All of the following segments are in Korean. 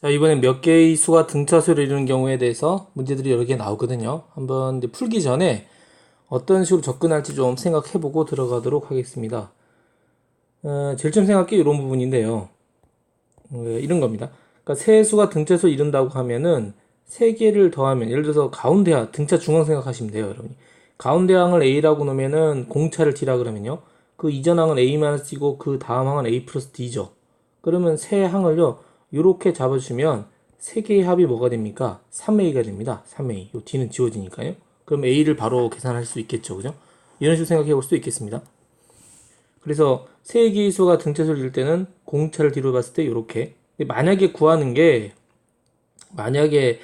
자, 이번엔 몇 개의 수가 등차수를 이루는 경우에 대해서 문제들이 여러 개 나오거든요. 한번 풀기 전에 어떤 식으로 접근할지 좀 생각해보고 들어가도록 하겠습니다. 어, 제일 처음 생각해 이런 부분인데요. 어, 이런 겁니다. 그러니까 세 수가 등차수를 이룬다고 하면은 세 개를 더하면 예를 들어서 가운데 항 등차 중앙 생각하시면 돼요, 여러분이. 가운데 항을 A라고 놓으면은 공차를 D라 그러면요. 그 이전 항은 A-D고 그 다음 항은 A 플러스 D죠. 그러면 세 항을요. 이렇게 잡아주시면 세 개의 합이 뭐가 됩니까? 3A가 됩니다. 3A. 요 D는 지워지니까요. 그럼 A를 바로 계산할 수 있겠죠. 그죠? 이런 식으로 생각해 볼 수도 있겠습니다. 그래서 세 개의 수가 등차수를 줄 때는 공차를 뒤로 봤을 때 이렇게. 만약에 구하는 게 만약에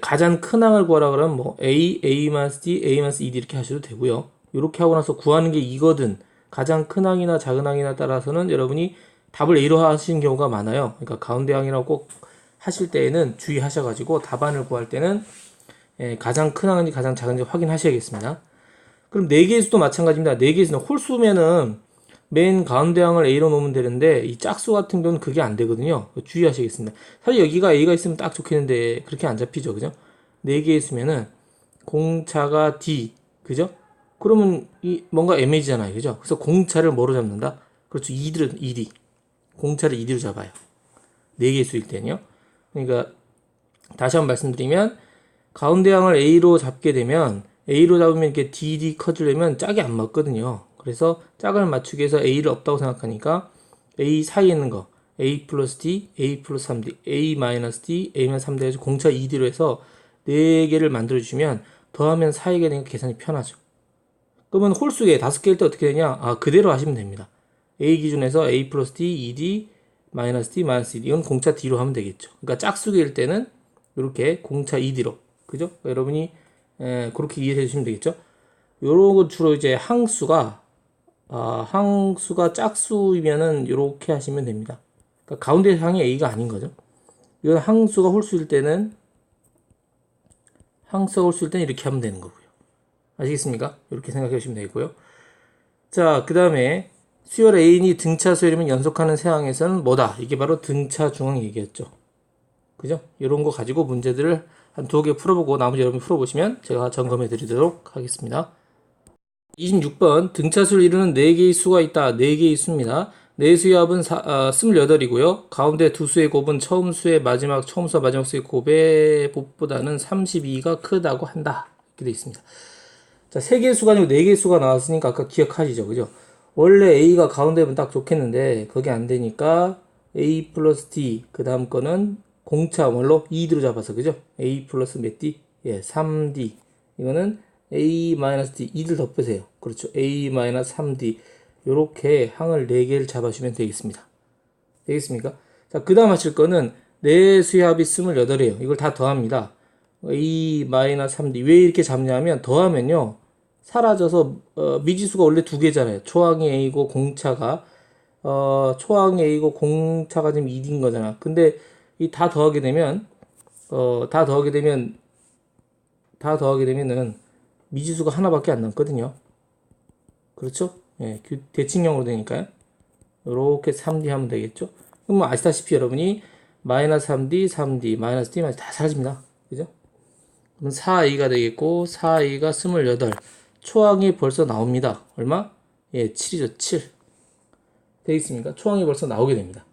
가장 큰 항을 구하라 그러면 뭐 A, A-D, A-ED 이렇게 하셔도 되고요. 이렇게 하고 나서 구하는 게 이거든 가장 큰 항이나 작은 항이나 따라서는 여러분이 답을 A로 하시는 경우가 많아요. 그러니까 가운데 항이라고 꼭 하실 때에는 주의하셔가지고 답안을 구할 때는 예, 가장 큰 항인지 가장 작은지 확인하셔야겠습니다. 그럼 4개의 수도 마찬가지입니다. 4개의 수는 홀수면은 맨 가운데 항을 A로 놓으면 되는데 이 짝수 같은 경우는 그게 안 되거든요. 주의하시겠습니다. 사실 여기가 A가 있으면 딱 좋겠는데 그렇게 안 잡히죠. 그죠? 4개의 수면은 공차가 D. 그죠? 그러면 이 뭔가 애매지잖아요. 그죠? 그래서 공차를 뭐로 잡는다? 그렇죠. 2를 2D. 공차를 2D로 잡아요. 4개의 수일 때는요. 그러니까 다시 한번 말씀드리면 가운데 항을 A로 잡게 되면 A로 잡으면 이렇게 DD 커지려면 짝이 안 맞거든요. 그래서 짝을 맞추기 위해서 A를 없다고 생각하니까 A 사이에 있는 거 A 플러스 D, A 플러스 3D, A 마이너스 D, A 마이너스 3D 해서 공차 2D로 해서 4개를 만들어주시면 더하면 4에게 되니까 계산이 편하죠. 그러면 홀수에 5개일 때 어떻게 되냐? 아, 그대로 하시면 됩니다. A 기준에서 A 플러스 D, ED, 마이너스 D, 마이너스 D. 이건 공차 D로 하면 되겠죠. 그러니까 짝수일 때는 이렇게 공차 ED로. 그죠? 그러니까 여러분이 에, 그렇게 이해해 주시면 되겠죠? 요런 거 주로 이제 항수가, 아, 항수가 짝수이면은 이렇게 하시면 됩니다. 그러니까 가운데 항이 A가 아닌 거죠. 이건 항수가 홀수일 때는, 항수가 홀수일 때는 이렇게 하면 되는 거고요. 아시겠습니까? 이렇게 생각해 주시면 되고요. 자, 그 다음에 수열 A인이 등차수 이름을 연속하는 세항에서는 뭐다? 이게 바로 등차 중앙 얘기였죠. 그죠? 이런 거 가지고 문제들을 한 두 개 풀어보고 나머지 여러분이 풀어보시면 제가 점검해 드리도록 하겠습니다. 26번 등차수를 이루는 4개의 수가 있다. 4개의 수입니다. 4수의 합은 사, 아, 28이고요. 가운데 두 수의 곱은 처음 수의 마지막, 처음 수와 마지막 수의 곱의 곱보다는 32가 크다고 한다. 이렇게 되어 있습니다. 자, 3개의 수가 아니고 4개의 수가 나왔으니까 아까 기억하시죠? 그죠? 원래 A가 가운데면 딱 좋겠는데 그게 안 되니까 A 플러스 D 그 다음 거는 공차 원로 2D로 잡아서 그죠? A 플러스 몇 D? 예, 3D 이거는 A 마이너스 D 2를 덧보세요. 그렇죠. A 마이너스 3D 요렇게 항을 4개를 잡아주면 되겠습니다. 되겠습니까? 자, 그 다음 하실 거는 내 수합이 28이에요. 이걸 다 더합니다. A 마이너스 3D 왜 이렇게 잡냐면 더하면요 사라져서 어, 미지수가 원래 두 개잖아요. 초항이 A고 공차가 어, 초항이 A고 공차가 지금 2인 거잖아. 근데 이 다 더하게 되면 어, 다 더하게 되면 다 더하게 되면은 미지수가 하나밖에 안 남거든요. 그렇죠? 예, 대칭형으로 되니까요. 이렇게 3D 하면 되겠죠? 그럼 뭐 아시다시피 여러분이 마이너스 3D, 3D, 마이너스 D, 마이너스 다 사라집니다. 그죠? 그럼 4A가 되겠고, 4A가 28. 초항이 벌써 나옵니다. 얼마? 예, 7이죠. 7. 되겠습니까? 초항이 벌써 나오게 됩니다.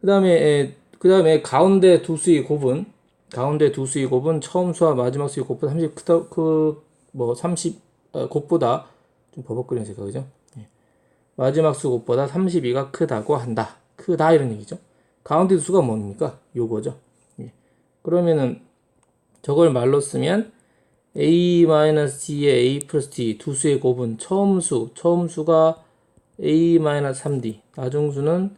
그 다음에, 예, 그 다음에 가운데 두 수의 곱은, 가운데 두 수의 곱은 처음 수와 마지막 수의 곱보다 30, 크다, 그, 뭐, 30, 어, 곱보다, 좀 버벅거리는 색깔, 그죠? 예. 마지막 수 곱보다 32가 크다고 한다. 크다, 이런 얘기죠. 가운데 두 수가 뭡니까? 요거죠. 예. 그러면은, 저걸 말로 쓰면, a-g의 a 플러스 d 두 수의 곱은 처음 수, 처음 수가 a-3d, 나중수는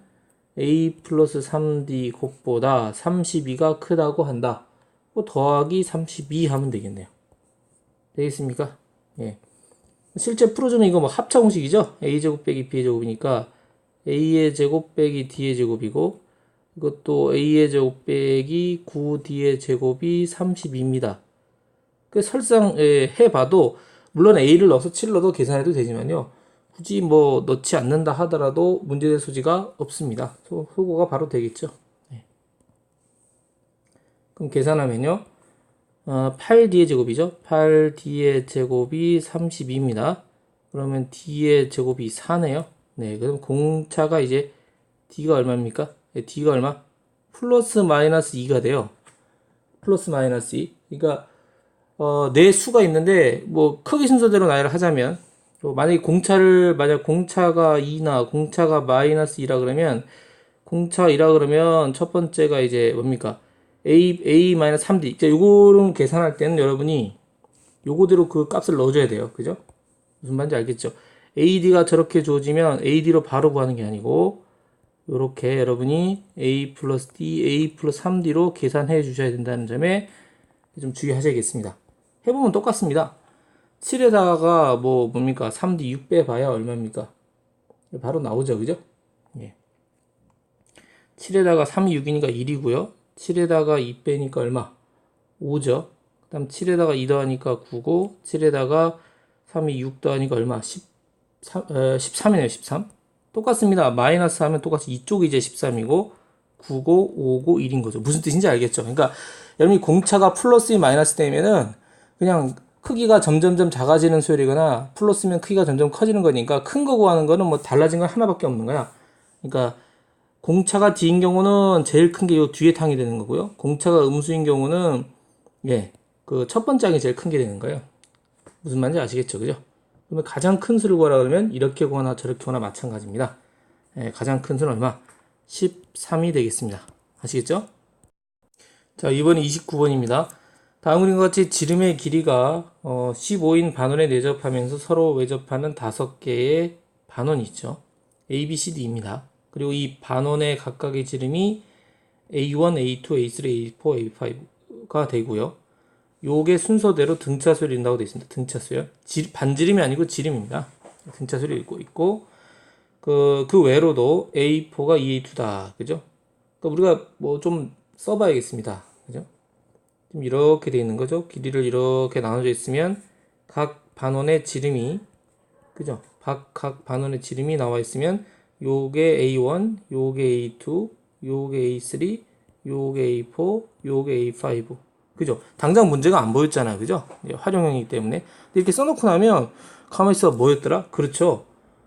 a 플러스 3d 곱보다 32가 크다고 한다. 뭐 더하기 32 하면 되겠네요. 되겠습니까? 예. 실제 풀어주면 이거 뭐 합차 공식이죠? a제곱 빼기 b제곱이니까 a의 제곱 빼기 d의 제곱이고 이것도 a의 제곱 빼기 9d의 제곱이 32입니다. 그 설상 예, 해봐도 물론 a를 넣어서 7 넣어도 계산해도 되지만요. 굳이 뭐 넣지 않는다 하더라도 문제될 소지가 없습니다. 소, 소거가 바로 되겠죠. 네. 그럼 계산하면요. 어, 8D의 제곱이죠. 8D의 제곱이 32입니다. 그러면 D의 제곱이 4네요. 네, 그럼 공차가 이제 D가 얼마입니까? 네, D가 얼마? 플러스 마이너스 2가 돼요. 플러스 마이너스 2. 그러니까 어, 네 수가 있는데 뭐 크기 순서대로 나열을 하자면 또 만약에 공차를 만약 공차가 2나 공차가 마이너스 2라 그러면 공차 2라 그러면 첫 번째가 이제 뭡니까? a a 마이너스 3d. 이제 요거를 계산할 때는 여러분이 요거대로 그 값을 넣어줘야 돼요. 그죠? 무슨 말인지 알겠죠? ad가 저렇게 주어지면 ad로 바로 구하는 게 아니고 요렇게 여러분이 a 플러스 d, a 플러스 3d로 계산해 주셔야 된다는 점에 좀 주의하셔야겠습니다. 해보면 똑같습니다. 7에다가 뭐 뭡니까? 3D 6 빼봐야 얼마입니까? 바로 나오죠. 그죠? 예. 7에다가 3이 6이니까 1이고요. 7에다가 2 빼니까 얼마? 5죠. 그 다음 7에다가 2 더하니까 9고 7에다가 3이 6 더하니까 얼마? 13, 어, 13이네요. 13. 똑같습니다. 마이너스 하면 똑같이 이쪽이 이제 13이고 9고 5고 1인 거죠. 무슨 뜻인지 알겠죠? 그러니까 여러분이 공차가 플러스 마이너스 되면은 그냥 크기가 점점점 작아지는 소리거나 플러스면 크기가 점점 커지는 거니까 큰 거 구하는 거는 뭐 달라진 건 하나밖에 없는 거야. 그러니까 공차가 D인 경우는 제일 큰게요 뒤에 탕이 되는 거고요. 공차가 음수인 경우는 예, 그 첫 번째 항이 제일 큰 게 되는 거예요. 무슨 말인지 아시겠죠? 그죠? 그러면 가장 큰 수를 구하라 그러면 이렇게 구하나 저렇게 구하나 마찬가지입니다. 예, 가장 큰 수는 얼마? 13이 되겠습니다. 아시겠죠? 자, 이번에 29번입니다. 다음 그림과 같이 지름의 길이가 어, 15인 반원에 내접하면서 서로 외접하는 다섯 개의 반원이 있죠. A, B, C, D입니다. 그리고 이 반원의 각각의 지름이 A1, A2, A3, A4, A5가 되고요. 요게 순서대로 등차수를 인다고 되어 있습니다. 등차수요. 지, 반지름이 아니고 지름입니다. 등차수를 읽고 있고 그, 그 외로도 A4가 EA2다. 그죠? 그러니까 우리가 뭐 좀 써봐야겠습니다. 좀 이렇게 되어 있는 거죠. 길이를 이렇게 나눠져 있으면 각 반원의 지름이 그죠? 각, 각 반원의 지름이 나와 있으면 요게 A1, 요게 A2, 요게 A3, 요게 A4, 요게 A5. 그죠? 당장 문제가 안 보였잖아요. 그죠? 활용형이기 때문에. 이렇게 써놓고 나면 가만히 있어 뭐였더라? 그렇죠.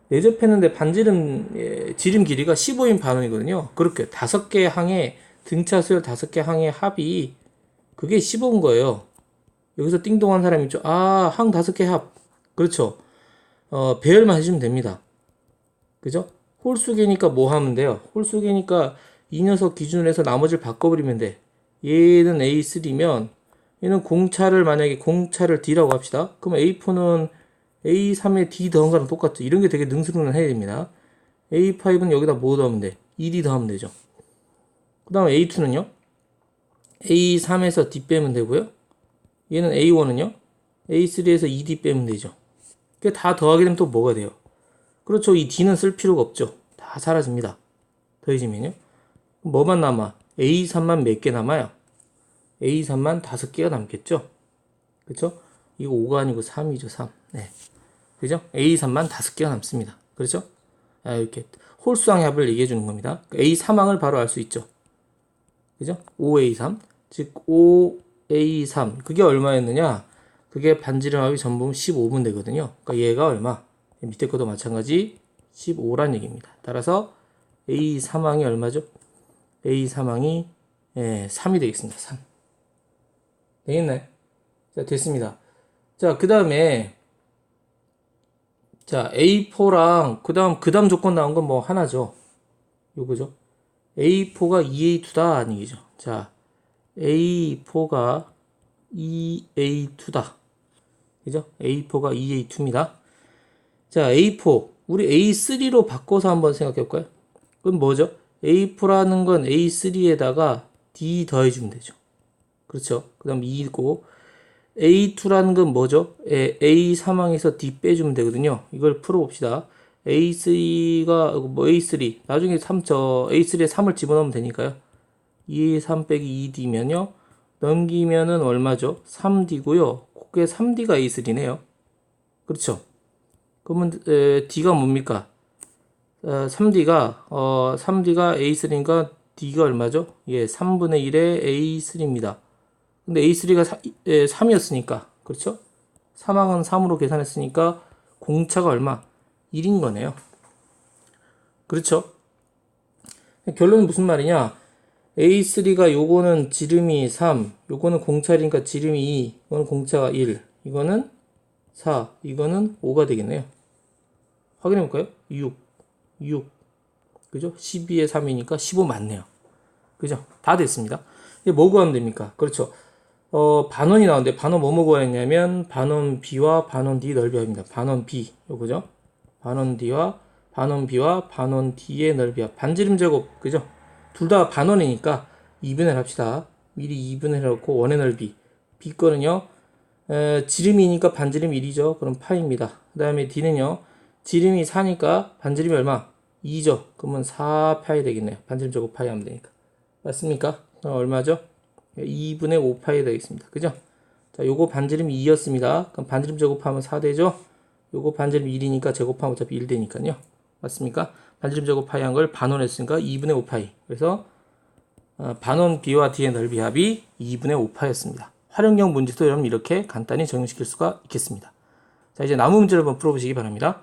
내접했는데 반지름 예, 지름 길이가 15인 반원이거든요. 그렇게 다섯 개 항의 등차 수열 다섯 개 항의 합이 그게 15인 거예요. 여기서 띵동한 사람이 있죠. 아, 항 다섯 개 합. 그렇죠. 어, 배열만 해주면 됩니다. 그죠? 홀수계니까 뭐 하면 돼요? 홀수계니까 이 녀석 기준으로 해서 나머지를 바꿔버리면 돼. 얘는 A3면 얘는 공차를 만약에 공차를 D라고 합시다. 그럼 A4는 A3에 D 더한 거랑 똑같죠. 이런 게 되게 능수능란 해야 됩니다. A5는 여기다 뭐 더하면 돼? 2D 더하면 되죠. 그 다음에 A2는요? A3에서 D 빼면 되고요. 얘는 A1은요? A3에서 2D 빼면 되죠. 다 더하게 되면 또 뭐가 돼요? 그렇죠. 이 D는 쓸 필요가 없죠. 다 사라집니다. 더해지면요. 뭐만 남아? A3만 몇 개 남아요? A3만 다섯 개가 남겠죠? 그렇죠? 이거 5가 아니고 3이죠, 3. 네. 그죠? A3만 다섯 개가 남습니다. 그렇죠? 아, 이렇게 홀수항의 합을 얘기해 주는 겁니다. A3항을 바로 알 수 있죠. 그죠? 5A3. 즉, 5A3. 그게 얼마였느냐? 그게 반지름 합이 전부 15분 되거든요. 그러니까 얘가 얼마? 밑에 것도 마찬가지 15란 얘기입니다. 따라서 A3항이 얼마죠? A3항이 예, 3이 되겠습니다. 3. 되겠나요? 자, 됐습니다. 자, 그 다음에 자, A4랑 그 다음 그 다음 조건 나온 건 뭐 하나죠. 요거죠. A4가 EA2다 아니 얘기죠. 자, A4가 EA2다. 그죠? A4가 EA2입니다. 자, A4. 우리 A3로 바꿔서 한번 생각해 볼까요? 그럼 뭐죠? A4라는 건 A3에다가 D 더해주면 되죠. 그렇죠? 그 다음 2고, A2라는 건 뭐죠? A 사망에서 D 빼주면 되거든요. 이걸 풀어봅시다. A3가, 뭐 A3, 나중에 3, 저 A3에 3을 집어넣으면 되니까요. 2에 3 빼기 2D면요. 넘기면은 얼마죠? 3D고요. 그게 3D가 A3네요. 그렇죠? 그러면 에, D가 뭡니까? 어, 3D가 어, 3D가 A3니까 D가 얼마죠? 예, 3분의 1의 A3입니다. 근데 A3가 3이었으니까 그렇죠? 3항은 3으로 계산했으니까 공차가 얼마? 1인 거네요. 그렇죠? 결론은 무슨 말이냐? A3가 요거는 지름이 3, 요거는 공차니까 지름이 2, 이거는 공차가 1, 이거는 4, 이거는 5가 되겠네요. 확인해 볼까요? 6, 6, 그죠? 12에 3이니까 15 맞네요. 그죠? 다 됐습니다. 이제 뭐 구하면 됩니까? 그렇죠. 어, 반원이 나오는데 반원 뭐뭐 구하였냐면 반원 B와 반원 D 넓이 합입니다. 반원 B, 요거죠? 반원 D와 반원 B와 반원 D의 넓이 합. 반지름 제곱, 그죠? 둘 다 반원이니까 2분의 합시다. 미리 2분의 해놓고 원의 넓이. B 거는요, 에, 지름이니까 반지름 1이죠. 그럼 파입니다. 그 다음에 D는요, 지름이 4니까 반지름이 얼마? 2죠. 그러면 4파이 되겠네요. 반지름 제곱 파이 하면 되니까. 맞습니까? 어, 얼마죠? 2분의 5파이 되겠습니다. 그죠? 자, 요거 반지름이 2였습니다. 그럼 반지름 제곱하면 4 되죠? 요거 반지름 1이니까 제곱하면 어차피 1 되니까요. 맞습니까? 반지름 제곱 파이 한 걸 반원했으니까 2분의 5 파이. 그래서 어, 반원 B와 D의 넓이 합이 2분의 5 파였습니다. 활용형 문제도 여러분 이렇게 간단히 적용시킬 수가 있겠습니다. 자, 이제 나무 문제를 한번 풀어보시기 바랍니다.